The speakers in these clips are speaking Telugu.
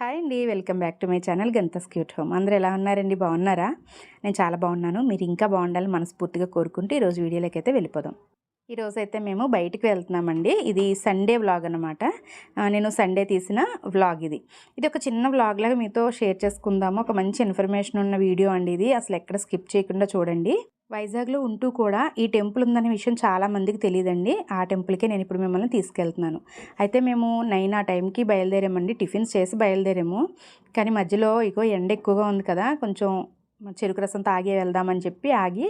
హాయ్ అండి welcome back to my channel గంతస్ cute home. అందరూ ఎలా ఉన్నారండి? బాగున్నారా? నేను చాలా బాగున్నాను. మీరు ఇంకా బాగుండాలని మనస్ఫూర్తిగా కోరుకుంటూ ఈరోజు వీడియోలోకి అయితే వెళ్ళిపోదాం. ఈరోజైతే అయితే మేము బయటికి వెళ్తున్నామండి. ఇది సండే వ్లాగ్ అనమాట నేను సండే తీసిన వ్లాగ్ ఇది. ఇది ఒక చిన్న వ్లాగ్ లాగా మీతో షేర్ చేసుకుందాము. ఒక మంచి ఇన్ఫర్మేషన్ ఉన్న వీడియో అండి ఇది. అసలు ఎక్కడ స్కిప్ చేయకుండా చూడండి. వైజాగ్లో ఉంటూ కూడా ఈ టెంపుల్ ఉందనే విషయం చాలా మందికి తెలియదండి. ఆ టెంపుల్కే నేను ఇప్పుడు మిమ్మల్ని తీసుకెళ్తున్నాను. అయితే మేము నైన్ ఆ టైంకి బయలుదేరామండి. టిఫిన్స్ చేసి బయలుదేరాము. కానీ మధ్యలో ఇగో ఎండ ఎక్కువగా ఉంది కదా. కొంచెం చెరుకు రసం తాగి వెళ్దామని చెప్పి ఆగి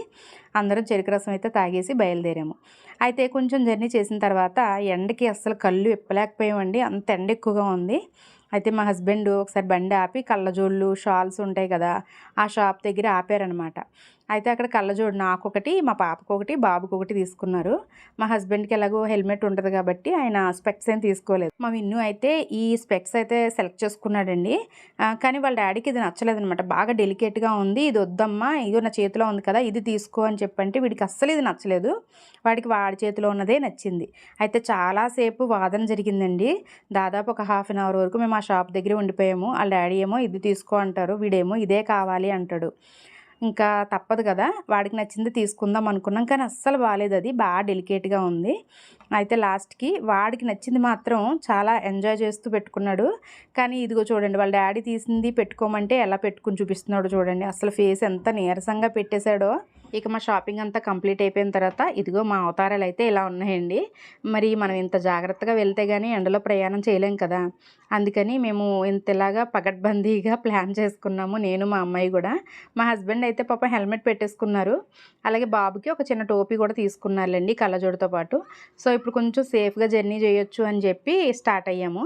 అందరం చెరుకు రసం అయితే తాగేసి బయలుదేరాము. అయితే కొంచెం జర్నీ చేసిన తర్వాత ఎండకి అస్సలు కళ్ళు ఇప్పలేకపోయామండి అంత ఎండ ఎక్కువగా ఉంది. అయితే మా హస్బెండ్ ఒకసారి బండి ఆపి కళ్ళజోళ్ళు షాల్స్ ఉంటాయి కదా ఆ షాప్ దగ్గర ఆపారనమాట అయితే అక్కడ కళ్ళజోడు నాకు ఒకటి మా పాపకు ఒకటి బాబుకి ఒకటి తీసుకున్నారు. మా హస్బెండ్కి ఎలాగో హెల్మెట్ ఉంటుంది కాబట్టి ఆయన స్పెక్స్ ఏం తీసుకోలేదు. మా విన్ను అయితే ఈ స్పెక్స్ అయితే సెలెక్ట్ చేసుకున్నాడండి. కానీ వాళ్ళ డాడీకి ఇది నచ్చలేదనమాట బాగా డెలికేట్గా ఉంది ఇది వద్దమ్మా ఇదో నా చేతిలో ఉంది కదా ఇది తీసుకో అని చెప్పంటే వీడికి అస్సలు ఇది నచ్చలేదు. వాడికి వాడి చేతిలో ఉన్నదే నచ్చింది. అయితే చాలాసేపు వాదన జరిగిందండి. దాదాపు ఒక హాఫ్ అన్ అవర్ వరకు మేము ఆ షాప్ దగ్గర ఉండిపోయాము. వాళ్ళ డాడీ ఏమో ఇది తీసుకో అంటారు వీడేమో ఇదే కావాలి అంటాడు. ఇంకా తప్పదు కదా. వాడికి నచ్చింది తీసుకుందాం అనుకున్నాం. కానీ అస్సలు బాగాలేదు అది. బాగా డెలికేట్గా ఉంది. అయితే లాస్ట్కి వాడికి నచ్చింది మాత్రం చాలా ఎంజాయ్ చేస్తూ పెట్టుకున్నాడు. కానీ ఇదిగో చూడండి వాళ్ళ డాడీ తీసింది పెట్టుకోమంటే ఎలా పెట్టుకుని చూపిస్తున్నాడు చూడండి. అసలు ఫేస్ ఎంత నీరసంగా పెట్టేశాడో. ఇక మా షాపింగ్ అంతా కంప్లీట్ అయిపోయిన తర్వాత ఇదిగో మా అవతారాలు అయితే ఇలా ఉన్నాయండి. మరి మనం ఇంత జాగ్రత్తగా వెళ్తే కానీ ఎండలో ప్రయాణం చేయలేం కదా. అందుకని మేము ఇంతలాగా పగడ్బందీగా ప్లాన్ చేసుకున్నాము. నేను మా అమ్మాయి కూడా. మా హస్బెండ్ అయితే పాప హెల్మెట్ పెట్టేసుకున్నారు. అలాగే బాబుకి ఒక చిన్న టోపీ కూడా తీసుకున్నారులేండి కళ్ళజోడుతో పాటు. సో ఇప్పుడు కొంచెం సేఫ్గా జర్నీ చేయొచ్చు అని చెప్పి స్టార్ట్ అయ్యాము.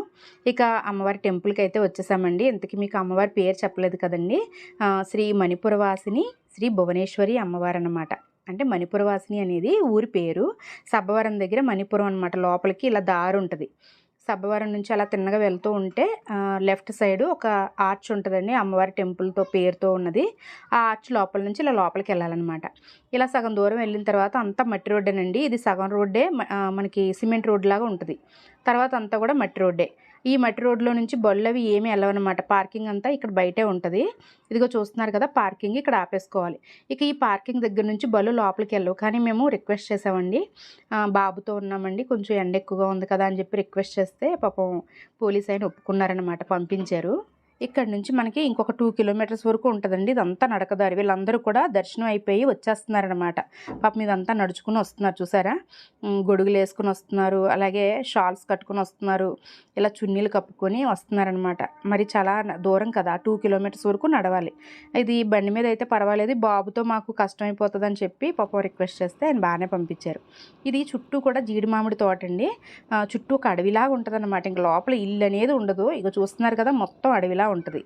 ఇక అమ్మవారి టెంపుల్కి అయితే వచ్చేసామండి. ఇంతకీ మీకు అమ్మవారి పేరు చెప్పలేదు కదండి. శ్రీ మణిపురవాసిని శ్రీ భువనేశ్వరి అమ్మవారు అన్నమాట అంటే మణిపురవాసిని అనేది ఊరి పేరు. సబ్బవరం దగ్గర మణిపురం అనమాట లోపలికి ఇలా దారి ఉంటుంది. సబ్బవరం నుంచి అలా తిన్నగా వెళ్తూ ఉంటే లెఫ్ట్ సైడ్ ఒక ఆర్చ్ ఉంటుందండి అమ్మవారి టెంపుల్తో పేరుతో ఉన్నది. ఆ ఆర్చ్ లోపల నుంచి ఇలా లోపలికి వెళ్ళాలన్నమాట. ఇలా సగం దూరం వెళ్ళిన తర్వాత అంతా మట్టి రోడ్డేనండి. ఇది సగం రోడ్డే మనకి సిమెంట్ రోడ్ లాగా ఉంటుంది. తర్వాత అంతా కూడా మట్టి రోడ్డే. ఈ మట్టి రోడ్లో నుంచి బళ్ళు అవి ఏమీ వెళ్ళవన్నమాట పార్కింగ్ అంతా ఇక్కడ బయటే ఉంటుంది. ఇదిగో చూస్తున్నారు కదా పార్కింగ్ ఇక్కడ ఆపేసుకోవాలి. ఇక ఈ పార్కింగ్ దగ్గర నుంచి బళ్ళు లోపలికి వెళ్ళవు కానీ మేము రిక్వెస్ట్ చేసామండి. బాబుతో ఉన్నామండి. కొంచెం ఎండ ఎక్కువగా ఉంది కదా అని చెప్పి రిక్వెస్ట్ చేస్తే పాపం పోలీస్ అయిన ఒప్పుకున్నారనమాట పంపించారు. ఇక్కడ నుంచి మనకి ఇంకొక టూ కిలోమీటర్స్ వరకు ఉంటుందండి. ఇదంతా నడకదారి. వీళ్ళందరూ కూడా దర్శనం అయిపోయి వచ్చేస్తున్నారనమాట పాపం ఇదంతా నడుచుకుని వస్తున్నారు చూసారా? గొడుగులు వేసుకుని వస్తున్నారు అలాగే షాల్స్ కట్టుకుని వస్తున్నారు ఇలా చున్నీలు కప్పుకొని వస్తున్నారనమాట మరి చాలా దూరం కదా టూ కిలోమీటర్స్ వరకు నడవాలి. ఇది బండి మీద అయితే పర్వాలేదు. బాబుతో మాకు కష్టం అయిపోతుందని చెప్పి పాపం రిక్వెస్ట్ చేస్తే ఆయన బాగానే పంపించారు. ఇది చుట్టూ కూడా జీడి మామిడి తోట అండి. చుట్టూ ఒక అడవిలాగా ఉంటుంది అనమాట ఇంకా లోపల ఇల్లు అనేది ఉండదు. ఇక చూస్తున్నారు కదా మొత్తం అడవిలా ఉంటుంది.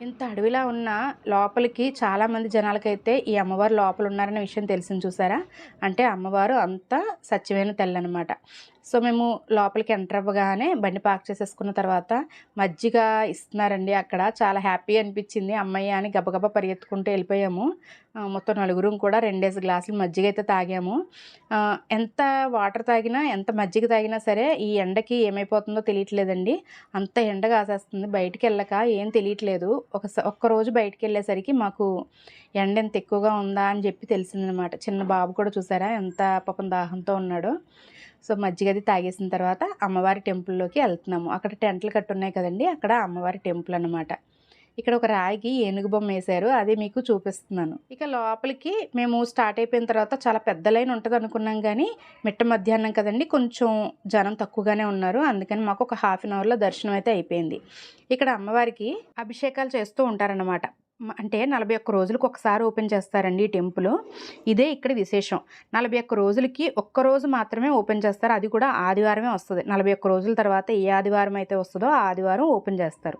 ఇంత అడవిలా ఉన్న లోపలికి చాలామంది జనాలకైతే ఈ అమ్మవారు లోపల ఉన్నారనే విషయం తెలిసింది చూసారా? అంటే అమ్మవారు అంతా సత్యమైన తెల్లనమాట. సో మేము లోపలికి ఎంటర్ అవ్వగానే బండి పార్క్ చేసేసుకున్న తర్వాత మజ్జిగ ఇస్తున్నారండి అక్కడ. చాలా హ్యాపీ అనిపించింది. అమ్మయ్య అని గబగబా పరిగెత్తుకుంటూ వెళ్ళిపోయాము. మొత్తం నలుగురు కూడా రెండేసి గ్లాసులు మజ్జిగ అయితే తాగాము. ఎంత వాటర్ తాగినా ఎంత మజ్జిగ తాగినా సరే ఈ ఎండకి ఏమైపోతుందో తెలియట్లేదండి. అంత ఎండ కాసేస్తుంది. బయటికి వెళ్ళక ఏం తెలియట్లేదు. ఒక ఒక్కరోజు బయటికి వెళ్ళేసరికి మాకు ఎండ ఎంత ఎక్కువగా ఉందా అని చెప్పి తెలిసిందనమాట. చిన్న బాబు కూడా చూసారా? ఎంత పాపం దాహంతో ఉన్నాడో. సో మజ్జిగది తాగేసిన తర్వాత అమ్మవారి టెంపుల్లోకి వెళ్తున్నాము. అక్కడ టెంట్లు కట్టున్నాయి కదండి అక్కడ అమ్మవారి టెంపుల్ అనమాట ఇక్కడ ఒక రాయికి ఏనుగు బొమ్మ వేశారు అది మీకు చూపిస్తున్నాను. ఇక లోపలికి మేము స్టార్ట్ అయిపోయిన తర్వాత చాలా పెద్ద లైన్ ఉంటుంది అనుకున్నాం కానీ మిట్ట మధ్యాహ్నం కదండి కొంచెం జనం తక్కువగానే ఉన్నారు. అందుకని మాకు ఒక హాఫ్ అన్ అవర్లో దర్శనం అయితే అయిపోయింది. ఇక్కడ అమ్మవారికి అభిషేకాలు చేస్తూ ఉంటారనమాట అంటే నలభై ఒక్క రోజులకు ఒకసారి ఓపెన్ చేస్తారండి ఈ టెంపుల్. ఇదే ఇక్కడ విశేషం. నలభై ఒక్క రోజులకి ఒక్క రోజు మాత్రమే ఓపెన్ చేస్తారు. అది కూడా ఆదివారమే వస్తుంది. నలభై ఒక్క రోజుల తర్వాత ఏ ఆదివారం అయితే వస్తుందో ఆ ఆదివారం ఓపెన్ చేస్తారు.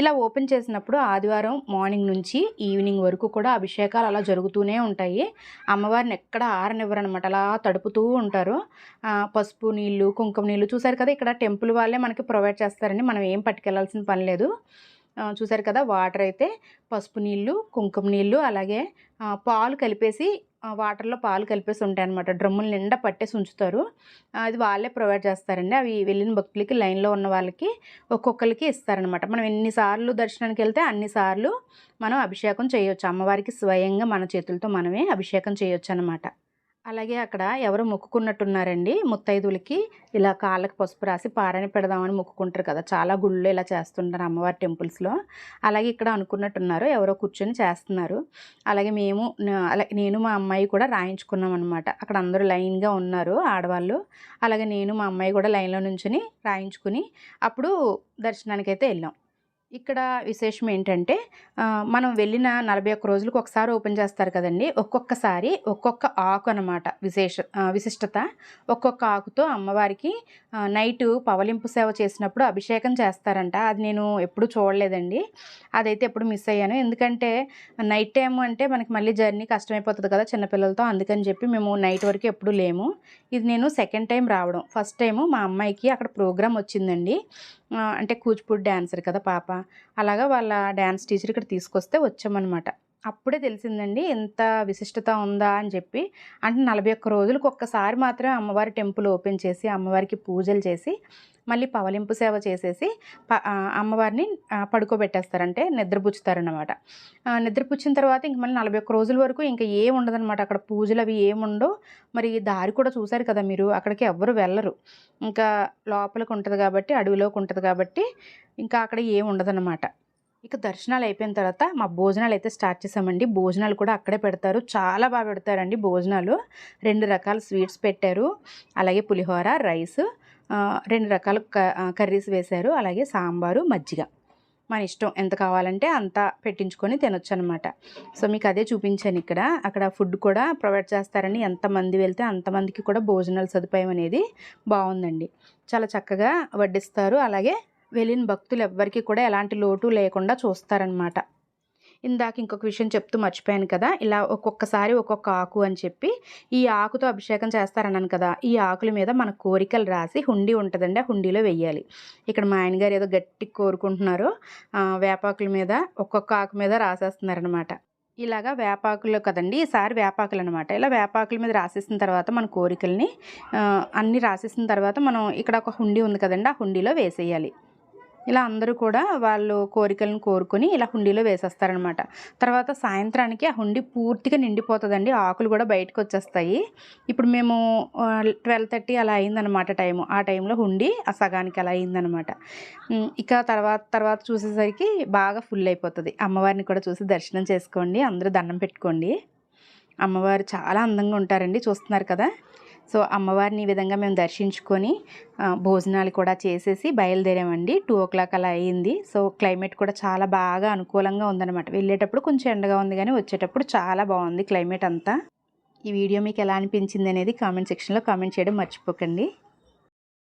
ఇలా ఓపెన్ చేసినప్పుడు ఆదివారం మార్నింగ్ నుంచి ఈవినింగ్ వరకు కూడా అభిషేకాలు అలా జరుగుతూనే ఉంటాయి. అమ్మవారిని ఎక్కడ ఆరనివ్వరనమాట. అలా తడుపుతూ ఉంటారు. పసుపు నీళ్ళు కుంకుమ నీళ్ళు చూసారు కదా ఇక్కడ టెంపుల్ వాళ్ళే మనకి ప్రొవైడ్ చేస్తారండి. మనం ఏం పట్టుకెళ్ళాల్సిన పని లేదు. చూసారు కదా వాటర్ అయితే పసుపు నీళ్ళు కుంకుమ నీళ్ళు అలాగే పాలు కలిపేసి వాటర్లో పాలు కలిపేసి ఉంటాయి అనమాట డ్రమ్ములు నిండా పట్టేసి ఉంచుతారు. అది వాళ్ళే ప్రొవైడ్ చేస్తారండి. అవి వెళ్ళిన భక్తులకి లైన్లో ఉన్న వాళ్ళకి ఒక్కొక్కరికి ఇస్తారనమాట మనం ఎన్నిసార్లు దర్శనానికి వెళ్తే అన్నిసార్లు మనం అభిషేకం చేయొచ్చు. అమ్మవారికి స్వయంగా మన చేతులతో మనమే అభిషేకం చేయొచ్చు అనమాట అలాగే అక్కడ ఎవరు మొక్కుకున్నట్టున్నారండి ముత్తైదులకి ఇలా కాళ్ళకి పసుపు రాసి పారాయణ పెడదామని మొక్కుకుంటారు కదా. చాలా గుళ్ళు ఇలా చేస్తుంటారు అమ్మవారి టెంపుల్స్లో. అలాగే ఇక్కడ అనుకున్నట్టున్నారు ఎవరో కూర్చొని చేస్తున్నారు. అలాగే మేము అలాగే నేను మా అమ్మాయి కూడా రాయించుకున్నాం అనమాట అక్కడ అందరూ లైన్గా ఉన్నారు ఆడవాళ్ళు. అలాగే నేను మా అమ్మాయి కూడా లైన్లో నుంచుని రాయించుకుని అప్పుడు దర్శనానికి అయితే వెళ్ళాం. ఇక్కడ విశేషం ఏంటంటే మనం వెళ్ళిన నలభై ఒక్క రోజులకు ఒకసారి ఓపెన్ చేస్తారు కదండి. ఒక్కొక్కసారి ఒక్కొక్క ఆకు అనమాట విశేష విశిష్టత. ఒక్కొక్క ఆకుతో అమ్మవారికి నైట్ పవలింపు సేవ చేసినప్పుడు అభిషేకం చేస్తారంట. అది నేను ఎప్పుడు చూడలేదండి. అదైతే ఎప్పుడు మిస్ అయ్యాను. ఎందుకంటే నైట్ టైం అంటే మనకి మళ్ళీ జర్నీ కష్టమైపోతుంది కదా చిన్నపిల్లలతో. అందుకని చెప్పి మేము నైట్ వరకు ఎప్పుడు లేము. ఇది నేను సెకండ్ టైం రావడం. ఫస్ట్ టైము మా అమ్మాయికి అక్కడ ప్రోగ్రామ్ వచ్చిందండి. అంటే కూచిపూడి డ్యాన్సర్ కదా పాప. అలాగా వాళ్ళ డ్యాన్స్ టీచర్ ఇక్కడ తీసుకొస్తే వచ్చామన్నమాట. అప్పుడే తెలిసిందండి ఎంత విశిష్టత ఉందా? అని చెప్పి. అంటే నలభై ఒక్క రోజులకు ఒక్కసారి మాత్రమే అమ్మవారి టెంపుల్ ఓపెన్ చేసి అమ్మవారికి పూజలు చేసి మళ్ళీ పవలింపు సేవ చేసేసి ప అమ్మవారిని పడుకోబెట్టేస్తారంటే నిద్రపుచ్చుతారనమాట నిద్రపుచ్చిన తర్వాత ఇంక మళ్ళీ నలభై ఒక్క రోజుల వరకు ఇంకా ఏం అక్కడ పూజలు అవి ఏముండో మరి దారి కూడా చూశారు కదా మీరు అక్కడికి ఎవ్వరు వెళ్ళరు. ఇంకా లోపలికి ఉంటుంది కాబట్టి అడవిలోకి ఉంటుంది కాబట్టి ఇంకా అక్కడ ఏం ఉండదన్నమాట ఇక దర్శనాలు అయిపోయిన తర్వాత మా భోజనాలు అయితే స్టార్ట్ చేసామండి. భోజనాలు కూడా అక్కడే పెడతారు. చాలా బాగా పెడతారండి భోజనాలు. రెండు రకాల స్వీట్స్ పెట్టారు. అలాగే పులిహోర రైస్ రెండు రకాల క- కర్రీస్ వేశారు. అలాగే సాంబారు మజ్జిగ. మన ఇష్టం ఎంత కావాలంటే అంత పెట్టించుకొని తినొచ్చు అనమాట సో మీకు అదే చూపించాను ఇక్కడ. అక్కడ ఫుడ్ కూడా ప్రొవైడ్ చేస్తారని ఎంతమంది వెళ్తే అంతమందికి కూడా భోజనాల సదుపాయం అనేది బాగుందండి. చాలా చక్కగా వడ్డిస్తారు. అలాగే వెళ్ళిన భక్తులు ఎవ్వరికీ కూడా ఎలాంటి లోటు లేకుండా చూస్తారనమాట ఇందాక ఇంకొక విషయం చెప్తూ మర్చిపోయాను కదా ఇలా ఒక్కొక్కసారి ఒక్కొక్క ఆకు అని చెప్పి ఈ ఆకుతో అభిషేకం చేస్తారన్నాను కదా ఈ ఆకుల మీద మన కోరికలు రాసి హుండీ ఉంటుందండి ఆ హుండీలో వెయ్యాలి. ఇక్కడ మా ఆయన గారు ఏదో గట్టి కోరుకుంటున్నారు వేపాకుల మీద ఒక్కొక్క ఆకు మీద రాసేస్తున్నారనమాట ఇలాగా వేపాకులు కదండి ఈసారి వేపాకులు అనమాట ఇలా వేపాకుల మీద రాసేసిన తర్వాత మన కోరికల్ని అన్నీ రాసేసిన తర్వాత మనం ఇక్కడ ఒక హుండీ ఉంది కదండి ఆ హుండీలో వేసేయాలి. ఇలా అందరూ కూడా వాళ్ళు కోరికలను కోరుకొని ఇలా హుండీలో వేసేస్తారనమాట. తర్వాత సాయంత్రానికి ఆ హుండీ పూర్తిగా నిండిపోతుందండి. ఆకులు కూడా బయటకు వచ్చేస్తాయి ఇప్పుడు మేము ట్వెల్వ్ థర్టీ అలా అయిందనమాట టైము. ఆ టైంలో హుండీ ఆ సగానికి అలా అయిందనమాట. ఇక తర్వాత తర్వాత చూసేసరికి బాగా ఫుల్ అయిపోతుంది. అమ్మవారిని కూడా చూసి దర్శనం చేసుకోండి. అందరూ దండం పెట్టుకోండి. అమ్మవారు చాలా అందంగా ఉంటారండి. చూస్తున్నారు కదా? సో అమ్మవారిని ఈ విధంగా మేము దర్శించుకొని భోజనాలు కూడా చేసేసి బయలుదేరామండి. టూ ఓ క్లాక్ అలా అయ్యింది సో క్లైమేట్ కూడా చాలా బాగా అనుకూలంగా ఉందన్నమాట. వెళ్ళేటప్పుడు కొంచెం ఎండగా ఉంది కానీ వచ్చేటప్పుడు చాలా బాగుంది క్లైమేట్ అంతా. ఈ వీడియో మీకు ఎలా అనిపించింది అనేది కామెంట్ సెక్షన్లో కామెంట్ చేయడం మర్చిపోకండి.